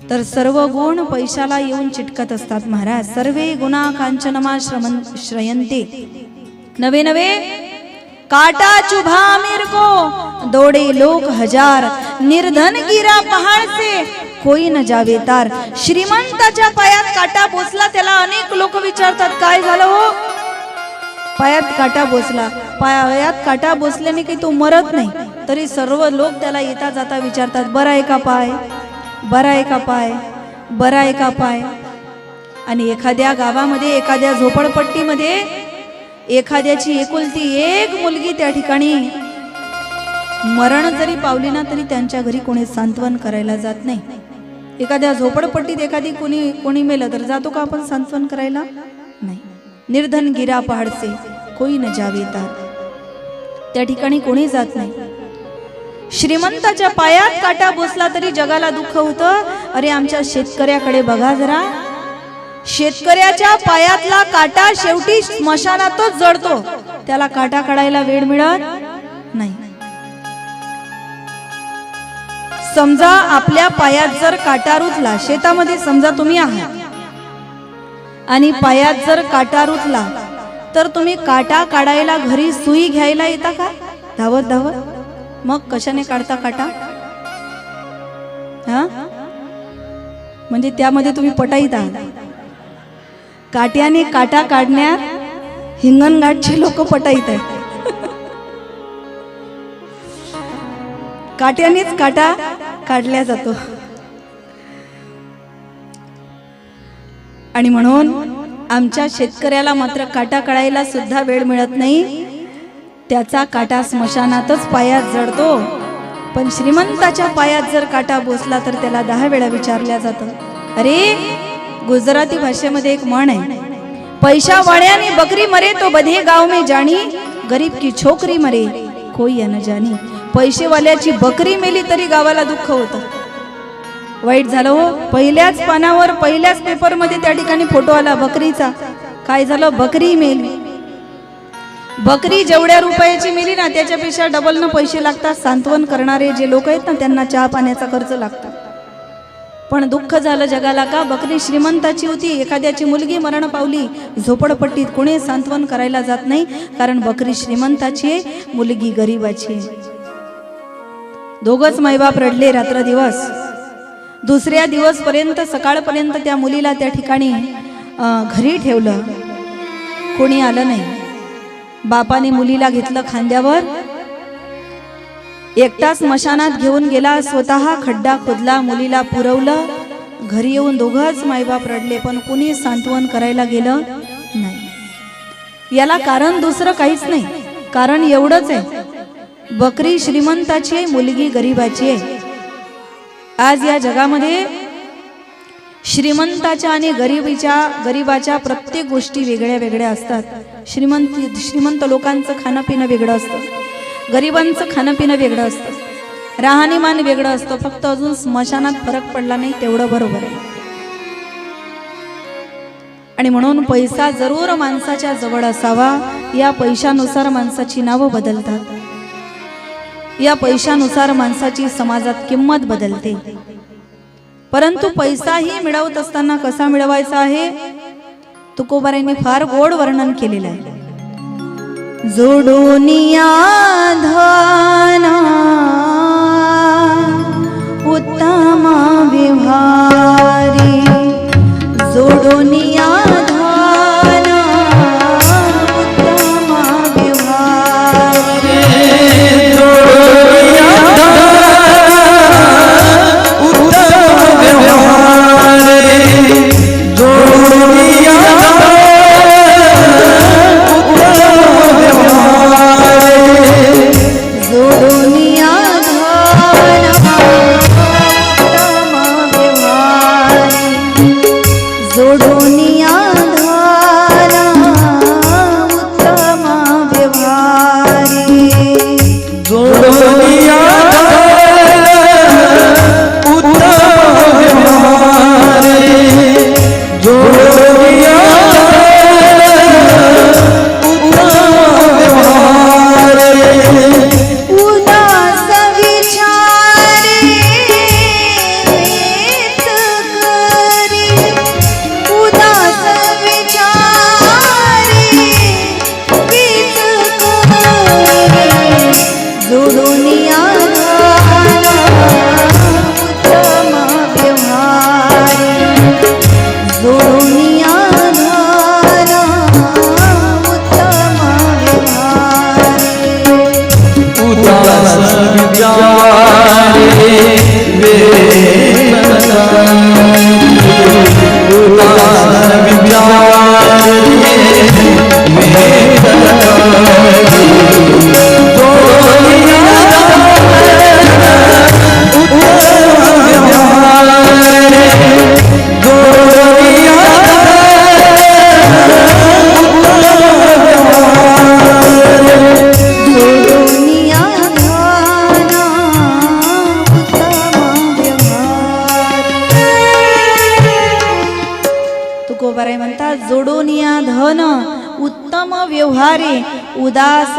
तर सर्व गुण पैशाला येऊन चिटकत असतात महाराज. सर्वे गुणा कांचनमा श्रमन श्रयंते नवे नवे? काटा चुभा मेर को दौड़े लोक हजार. निर्धन गिरा पहाड से कोई न जावे तार. श्रीमंताच्या पायात काटा बोचला त्याला अनेक लोक विचारतात काय झालं हो? पायात काटा बोचला. पायात काटा बोचल्याने काही तो मरत नाही. तरी सर्व लोक त्याला येता जाता विचारतात बरा आहे का पाय? बरा आहे का पाय बरा आहे का पाय. आणि एखाद्या गावामध्ये एखाद्या झोपडपट्टीमध्ये एखाद्याची एकुलती एक मुलगी त्या ठिकाणी मरण जरी पावली ना तरी त्यांच्या घरी कोणी सांत्वन करायला जात नाही. एखाद्या झोपडपट्टीत एखादी कोणी कोणी मेलं तर जातो का आपण सांत्वन करायला? नाही. निर्धन गिरा पहाडचे कोई न जावे त्या ठिकाणी कोणी जात नाही. श्रीमंताच्या पायात काटा बसला तरी जगाला दुःख होतं. अरे आमच्या शेतकऱ्याकडे बघा जरा. शेतकऱ्याच्या पायातला काटा शेवटी स्मशानातच जडतो. त्याला काटा काढायला वेळ मिळत नाही. समजा आपल्या पायात जर काटा रुतला शेतामध्ये समजा तुम्ही आहात आणि पायात जर काटा रुतला तर तुम्ही काटा काढायला घरी सुई घ्यायला येता का? धावत धावत. मग कशाने काढता काटा? हा? म्हणजे त्यामध्ये तुम्ही पटाईत. आहात काट्याने काटा काढण्यात हिंगणघाटचे लोक पटाईत आहेत काट्यानेच काटा काढल्या जातो. आणि म्हणून आमच्या शेतकऱ्याला मात्र काटा काढायला सुद्धा वेळ मिळत नाही. त्याचा काटा स्मशानातच पायात जडतो. पण श्रीमंताच्या पायात जर काटा बोसला तर त्याला दहा वेळा विचारल्या जातं. अरे गुजराती भाषेमध्ये एक म्हण आहे. पैशा वाण्याने बकरी मरे तो बधे गाव में जाणी. गरीब की छोकरी मरे कोई न जाणी. पैसेवाल्याची बकरी मेली तरी गावाला दुःख होतं. वाईट झालं हो. पहिल्याच पानावर पहिल्याच पेपरमध्ये त्या ठिकाणी फोटो आला बकरीचा. काय झालं? बकरी मेली. बकरी जेवढ्या रुपयाची मिली ना त्याच्यापेक्षा डबल न पैसे लागतात सांत्वन करणारे जे लोक आहेत ना त्यांना चहा पाण्याचा खर्च लागतात पण दुःख झालं जगाला का? बकरी श्रीमंताची होती एखाद्याची मुलगी मरण पावली झोपडपट्टीत कोणी सांत्वन करायला जात नाही कारण बकरी श्रीमंताची आहे मुलगी गरीबाची आहे. दोघच मायबाप रडले रात्र दिवस. दुसऱ्या दिवसपर्यंत सकाळपर्यंत त्या मुलीला त्या ठिकाणी घरी ठेवलं. कोणी आलं नाही. बापाने मुलीला घेतलं खांद्यावर. एकटा स्मशानात घेऊन गेला स्वतः खड्डा खोदला मुलीला पुरवलं. घरी येऊन दोघंच मायबाप रडले पण कुणी सांत्वन करायला गेलं नाही. याला कारण दुसरं काहीच नाही. कारण एवढंच आहे. बकरी श्रीमंताची आहे मुलगी गरीबाची आहे. आज या जगामध्ये श्रीमंताच्या आणि गरिबीच्या गरिबाच्या प्रत्येक गोष्टी वेगळ्या वेगळ्या असतात. श्रीमंत श्रीमंत लोकांचं खाणं पिणं वेगळं असतं. गरिबांचं खाणं पिणं वेगळं असतं. राहणीमान वेगळं असतं. फक्त अजून स्मशानात फरक पडला नाही तेवढं बरोबर आहे. आणि म्हणून पैसा जरूर माणसाच्या जवळ असावा. या पैशानुसार माणसाची नावं बदलतात. या पैशानुसार माणसाची समाजात किंमत बदलते. परंतु पैसाही मिळवत असताना कसा मिळवायचा आहे? तुकोबारांनी फार गोड वर्णन केलेलं आहे. जोडोनिया धना उत्तमा विभारी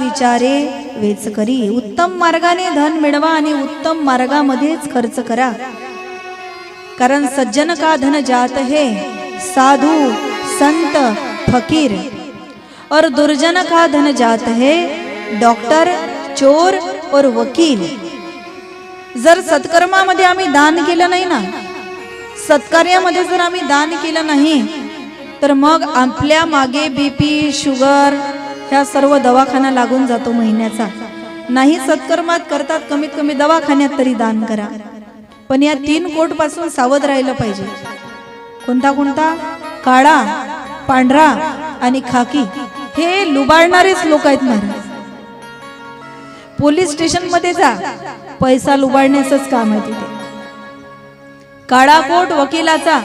विचारे वेच करी. उत्तम मार्गाने धन मिळवा आणि उत्तम मार्गामध्येच खर्च करा. कारण सज्जन का धन जात हे? साधू संत फकीर. और दुर्जन का धन जात हे? डॉक्टर चोर और वकील. जर सत्कर्मामध्ये आम्ही दान केलं नाही ना सत्कार्यामध्ये जर आम्ही दान केलं नाही तर मग आपल्या मागे बीपी शुगर ह्या सर्व दवाखाना लागून जातो महिन्याचा. नाही सत्कर्मात करतात कमीत कमी दवाखान्यात तरी दान करा. पण या तीन कोटपासून सावध राहिलं पाहिजे. कोणता कोणता? काळा पांढरा आणि खाकी. हे लुबाडणारेच लोक आहेत महाराज. पोलीस स्टेशनमध्ये जा. पैसा लुबाडण्याचंच काम आहे तिथे. काळा कोट वकिलाचा.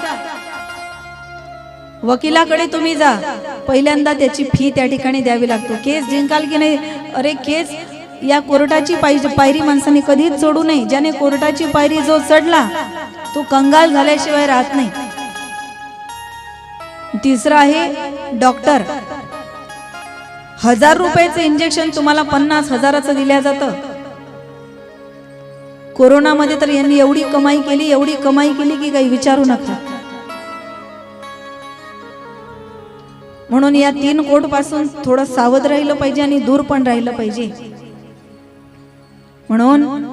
वकिलाकडे तुम्ही जा. पहिल्यांदा त्याची फी त्या ठिकाणी द्यावी लागतो. केस जिंकाल की नाही? अरे केस या कोर्टाची पाहिजे पायरी माणसाने कधीच सोडू नये. ज्याने कोर्टाची पायरी जो चढला तो कंगाल झाल्याशिवाय राहत नाही. तिसरा आहे डॉक्टर. हजार रुपयाचं इंजेक्शन तुम्हाला पन्नास हजाराचं दिल्या जातं. कोरोनामध्ये तर यांनी एवढी कमाई केली एवढी कमाई केली की काही विचारू नका. म्हणून या तीन कोटपासून थोडं सावध राहिलं पाहिजे आणि दूर पण राहिलं पाहिजे. म्हणून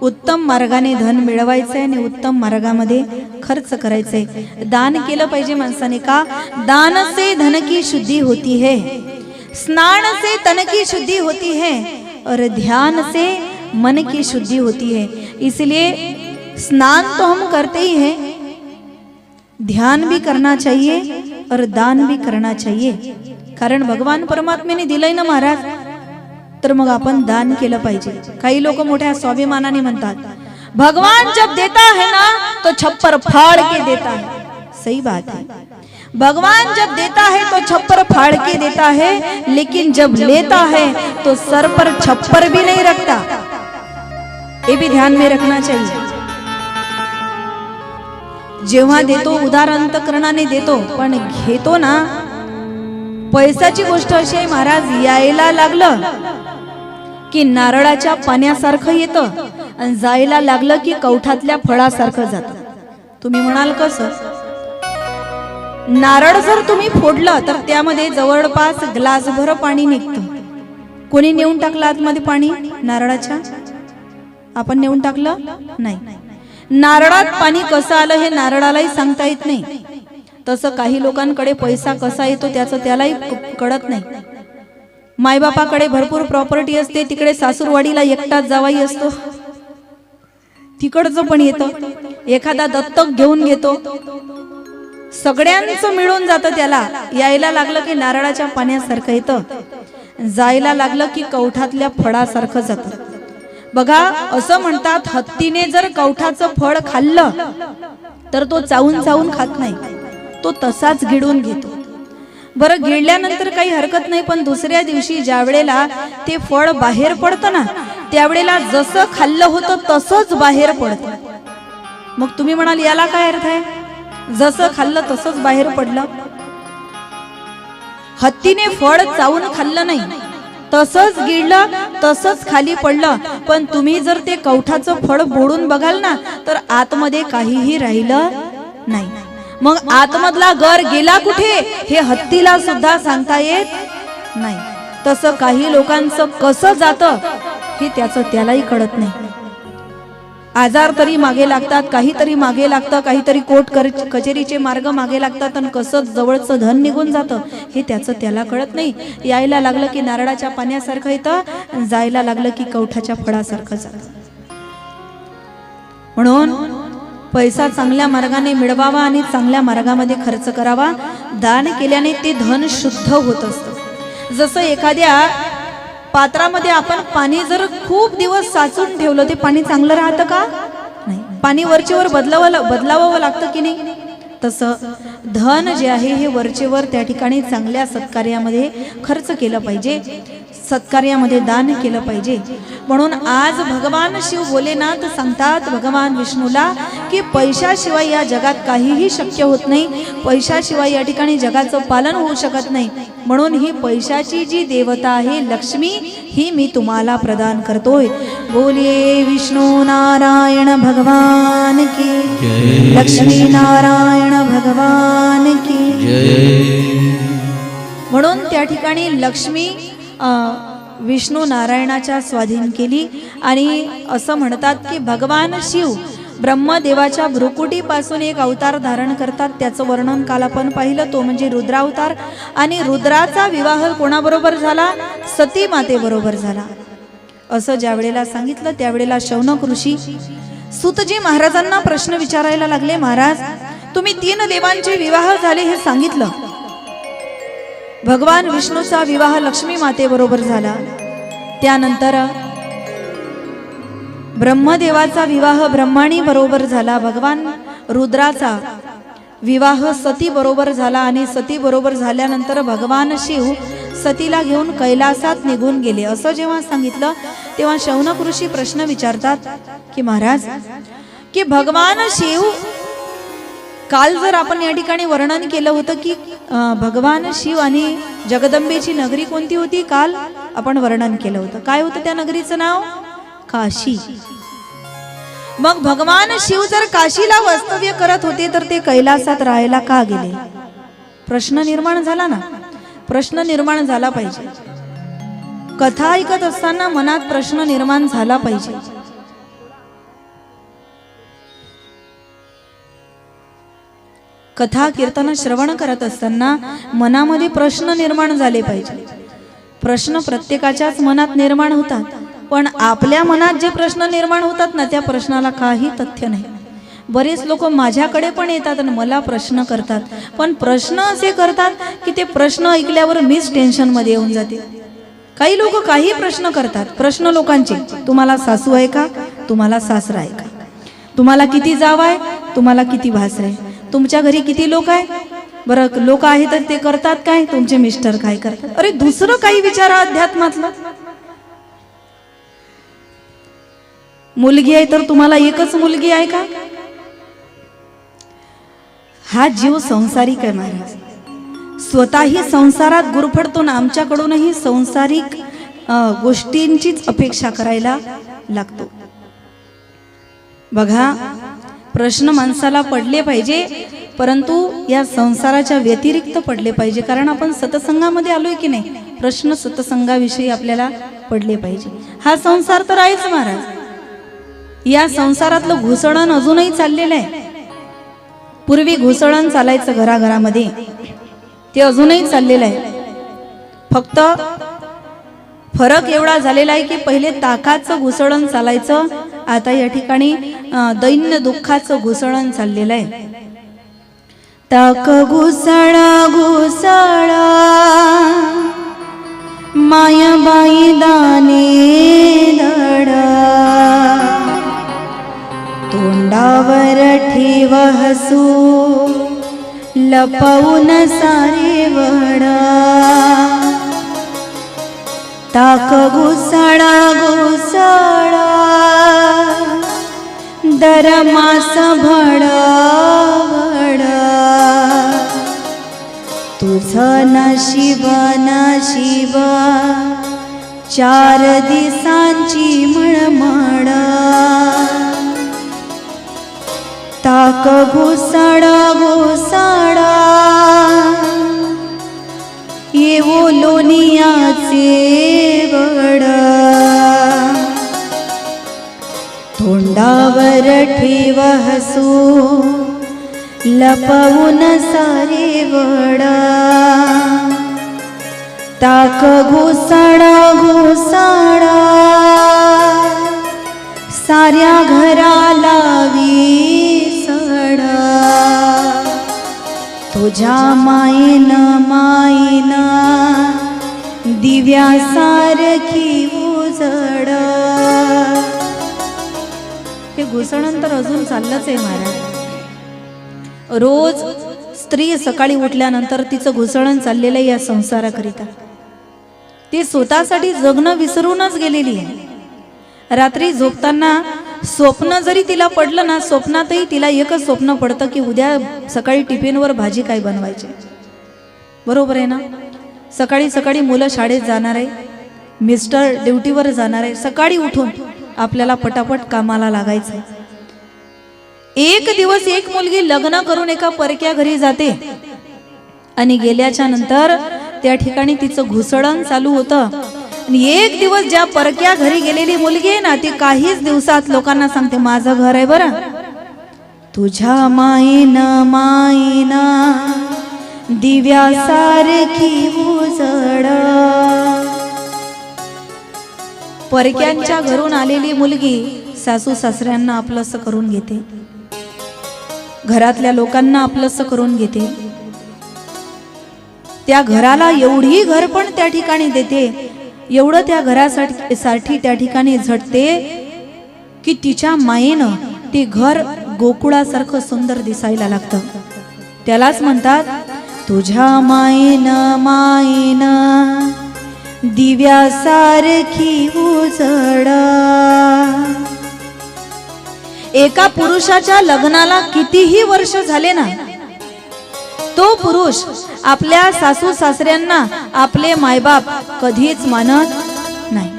उत्तम मार्गाने धन मिळवायचंय आणि उत्तम मार्गामध्ये खर्च करायचंय. दान केलं पाहिजे माणसाने का? दान से धन की शुद्धी होती है. स्नान से तन की शुद्धी होती है. और ध्यान से मन की शुद्धि होती है. इसलिए स्नान तो हम करते ही हैं ध्यान भी करना चाहिए और दान भी करना चाहिए। कारण भगवान परमात्म्याने दिलंय ना महाराज? तर मग आपण दान केलं पाहिजे. भगवान जब देता है ना तो छप्पर फाड़ के देता है. सही बात है. भगवान जब देता है तो छप्पर फाड़ के देता है, लेकिन जब लेता है तो सर पर छप्पर भी नहीं रखता। ये भी ध्यान में रखना चाहिए। जेव्हा देतो उदार अंतकरणाने देतो पण घेतो ना? पैसाची गोष्ट अशी आहे महाराज यायला लागलं की नारळाच्या पाण्यासारखं येतं आणि जायला लागलं की कवठातल्या फळासारखं जात. तुम्ही म्हणाल कसं? नारळ जर तुम्ही फोडलं तर त्यामध्ये जवळपास ग्लासभर पाणी निघतं. कोणी नेऊन टाकलं आतमध्ये पाणी? नारळाच्या? आपण नेऊन टाकलं? नाही. नारळात पाणी कसं आलं हे नारळालाही सांगता येत नाही. तसं काही लोकांकडे पैसा कसा येतो त्याचं त्यालाही कळत नाही. मायबापाकडे भरपूर प्रॉपर्टी असते तिकडे सासूरवाडीला एकटाच जावाई असतो. तिकडचं पण येतं. एखादा दत्तक घेऊन घेतो. सगळ्यांचं मिळून जातं त्याला. यायला लागलं की नारळाच्या पाण्यासारखं येतं. जायला लागलं की कवठातल्या फळासारखं जातं. बघा असं म्हणतात हत्तीने जर कवठाचं फळ खाल्लं तर तो चावून चावून खात नाही. तो तसाच गिळून घेतो. बरं गिळल्यानंतर काही हरकत नाही पण दुसऱ्या दिवशी ज्या वेळेला ते फळ बाहेर पडतं ना त्यावेळेला जसं खाल्लं होतं तसंच बाहेर पडतं. मग तुम्ही म्हणाल याला काय अर्थ आहे? जसं खाल्लं तसंच बाहेर पडलं? हत्तीने फळ चावून खाल्लं नाही. तसंच गिळलं तसंच खाली पडलं. पण तुम्ही जर ते कवठाचं फळ बोडून बघाल ना तर आतमध्ये काहीही राहिलं नाही. मग आतमधला गर गेला कुठे? हे हत्तीला सुद्धा सांगता येत नाही. तसं काही लोकांचं कसं जातं हे त्याचं त्यालाही कळत नाही. आजार तरी मागे लागतात काहीतरी मागे लागतं काहीतरी कोर्ट कर- कचेरीचे मार्ग मागे लागतात आणि कसं जवळचं धन निघून जातं हे त्याचं त्याला कळत नाही. यायला लागलं की नारळाच्या पाण्यासारखं येतं जायला लागलं की कवठाच्या फळासारखं जातं. म्हणून पैसा चांगल्या मार्गाने मिळवावा आणि चांगल्या मार्गामध्ये खर्च करावा. दान केल्याने ते धन शुद्ध होत असतं. जसं एखाद्या पात्रामध्ये आपण पाणी जर खूप दिवस साचून ठेवलं ते पाणी चांगलं राहतं का? नाही. पाणी वरचेवर बदलावं बदलावं लागतं की नाही? तसं धन जे आहे हे वरचेवर त्या ठिकाणी चांगल्या सत्कार्यामध्ये खर्च केलं पाहिजे. सत्कार्यामध्ये दान केलं पाहिजे. म्हणून आज भगवान शिव भोलेनाथ सांगतात भगवान विष्णूला की पैशाशिवाय या जगात काहीही शक्य होत नाही. पैशाशिवाय या ठिकाणी जगाचं पालन होऊ शकत नाही. म्हणून ही पैशाची जी देवता आहे लक्ष्मी ही मी तुम्हाला प्रदान करतोय. बोले विष्णू नारायण भगवान की लक्ष्मी नारायण भगवान की. म्हणून त्या ठिकाणी लक्ष्मी विष्णू नारायणाच्या स्वाधीन केली आणि असं म्हणतात की भगवान शिव ब्रह्मदेवाच्या भ्रुकुटीपासून एक अवतार धारण करतात. त्याचं वर्णन काल आपण पाहिलं. तो म्हणजे रुद्रावतार आणि रुद्राचा विवाह कोणाबरोबर झाला? सती मातेबरोबर झाला. असं ज्या वेळेला सांगितलं त्यावेळेला शौनक ऋषी सुतजी महाराजांना प्रश्न विचारायला लागले महाराज तुम्ही तीन देवांचे विवाह झाले हे सांगितलं. भगवान विष्णूचा विवाह लक्ष्मी मातेबरोबर झाला. त्यानंतर ब्रह्मदेवाचा विवाह ब्रह्माणी बरोबर झाला. भगवान रुद्राचा विवाह सती बरोबर झाला आणि सती बरोबर झाल्यानंतर भगवान शिव सतीला घेऊन कैलासात निघून गेले. असं जेव्हा सांगितलं तेव्हा शौनक ऋषी प्रश्न विचारतात की महाराज की भगवान शिव काल जर आपण या ठिकाणी वर्णन केलं होतं की भगवान शिव आणि जगदंबेची नगरी कोणती होती? काल आपण वर्णन केलं होतं. काय होतं त्या नगरीचं नाव? काशी. मग भगवान शिव जर काशीला वास्तव्य करत होते तर ते कैलासात राहायला का गेले? प्रश्न निर्माण झाला ना? प्रश्न निर्माण झाला पाहिजे. कथा ऐकत असताना मनात प्रश्न निर्माण झाला पाहिजे. कथा कीर्तन श्रवण करत असताना मनामध्ये प्रश्न निर्माण झाले पाहिजे. प्रश्न प्रत्येकाच्याच मनात निर्माण होतात. पण आपल्या मनात जे प्रश्न निर्माण होतात ना त्या प्रश्नाला काही तथ्य नाही. बरेच लोक माझ्याकडे पण येतात आणि मला प्रश्न करतात. पण प्रश्न असे करतात की ते प्रश्न ऐकल्यावर मीच टेन्शनमध्ये येऊन जाते. काही लोक काही प्रश्न करतात. प्रश्न लोकांचे तुम्हाला सासू आहे का? तुम्हाला सासरा आहे का? तुम्हाला किती जाव आहे? तुम्हाला किती भास आहे? तुमच्या घरी किती लोक आहे? बरं लोक आहे तर ते करतात काय? तुमचे मिस्टर काय करतात? अरे दुसरं काही विचार अध्यात्मातलं. मुलगी आहे तर तुम्हाला एकच मुलगी आहे का? हा जीव संसारिक आहे महाराज स्वतःही संसारात गुरफडतो ना आमच्याकडूनही संसारिक गोष्टींचीच अपेक्षा करायला लागतो. बघा प्रश्न माणसाला पडले पाहिजे परंतु या संसाराच्या व्यतिरिक्त पडले पाहिजे. कारण आपण सतसंगामध्ये आलोय की नाही प्रश्न सतसंगाविषयी आपल्याला पडले पाहिजे. हा संसार तर आहेच महाराज. या संसारातलं घुसळण अजूनही चाललेलं आहे. पूर्वी घुसळण चालायचं घराघरामध्ये. ते अजूनही चाललेलं आहे. फक्त फरक एवढा झालेला आहे की पहिले ताकाचं घुसळण चालायचं आता या ठिकाणी दैन्य दुःखाचं घुसळण चाललेलं आहे. ताक घुसळा घुसळा मायाबाई दाने दडा तोंडावर ठेव हसू लपवून सारे वडा. ताक घुसळा घुसळा दरमास भड भड. तुझं नशीब नशीब. चार दिसांची मळमळ. ताक घुसडा घुसडा. तोंडावर ठेव हसू. लपवून सारे वडा. ताक घुसडा घुसडा. साऱ्या घराला सडा तुझ्या मायेनं मायना दिव्या सारे घुसणं घुसळण तर अजून चाललंच आहे महाराज. रोज स्त्री सकाळी उठल्यानंतर तिचं घुसळण चाललेलं आहे या संसाराकरिता. ती स्वतःसाठी जगणं विसरूनच गेलेली आहे. रात्री झोपताना स्वप्न जरी तिला पडलं ना स्वप्नातही तिला एकच स्वप्न पडतं की उद्या सकाळी टिफिनवर भाजी काय बनवायची? बरोबर आहे ना? सकाळी सकाळी मुलं शाळेत जाणार आहे मिस्टर ड्युटीवर जाणार आहे सकाळी उठून आपल्याला पटापट कामाला लागायचं आहे एक दिवस एक मुलगी लग्न करून एका परक्या घरी जाते. आणि गेल्याच्यानंतर त्या ठिकाणी तिचं घुसळण चालू होतं. आणि एक दिवस ज्या परक्या घरी गेलेली मुलगी आहे ना ती काहीच दिवसात लोकांना सांगते माझं घर आहे बरं. तुझ्या माईन माईन दिव्यासारखी उजळ. परक्यांच्या घरून आलेली मुलगी सासू सासऱ्यांना आपलंसं करून घेते. घरातल्या लोकांना आपलंसं करून घेते. त्या घराला एवढी घर पण त्या ठिकाणी देते एवढं त्या घरासाठी साठी त्या ठिकाणी झटते की तिच्या मायेनं ते घर गोकुळासारखं सुंदर दिसायला लागतं. त्यालाच म्हणतात तुझ्या मायेनं मायेनं. दिव्यासारखी उजळ. एका पुरुषाच्या लग्नाला कितीही वर्ष झाले ना तो पुरुष आपल्या सासू सासऱ्यांना आपले मायबाप कधीच मानत नाही.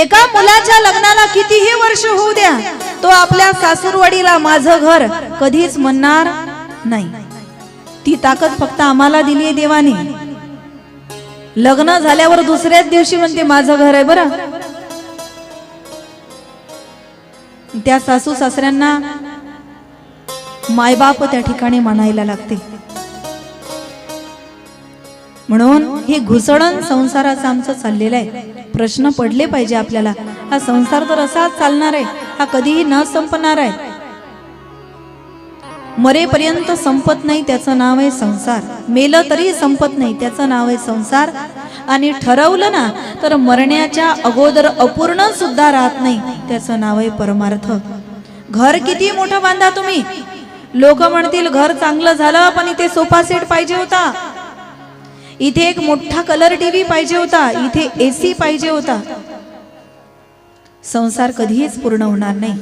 एका मुलाच्या लग्नाला कितीही वर्ष होऊ द्या तो आपल्या सासूरवाडीला माझं घर कधीच म्हणणार नाही. ती ताकद फक्त आम्हाला दिली देवाने. लग्न झाल्यावर दुसऱ्याच दिवशी म्हणते माझं घर आहे बरं. त्या सासू सासऱ्यांना मायबाप त्या ठिकाणी म्हणायला लागते. म्हणून हे घुसडण संसाराचं आमचं चाललेलं आहे. प्रश्न पडले पाहिजे आपल्याला. हा संसार तर असाच चालणार आहे. हा कधीही न संपणार आहे. मरेपर्यंत संपत नाही त्याचं नाव आहे संसार. मेलं तरी संपत नाही त्याचं नाव आहे संसार. आणि ठरवलं ना तर मरण्याच्या अगोदर अपूर्ण सुद्धा राहत नाही त्याचं नाव आहे परमार्थ. घर किती मोठं बांधा तुम्ही? लोक म्हणतील घर चांगलं झालं पण इथे सोफा सेट पाहिजे होता. इथे एक मोठा कलर टीव्ही पाहिजे होता. इथे एसी पाहिजे होता. संसार कधीच पूर्ण होणार नाही.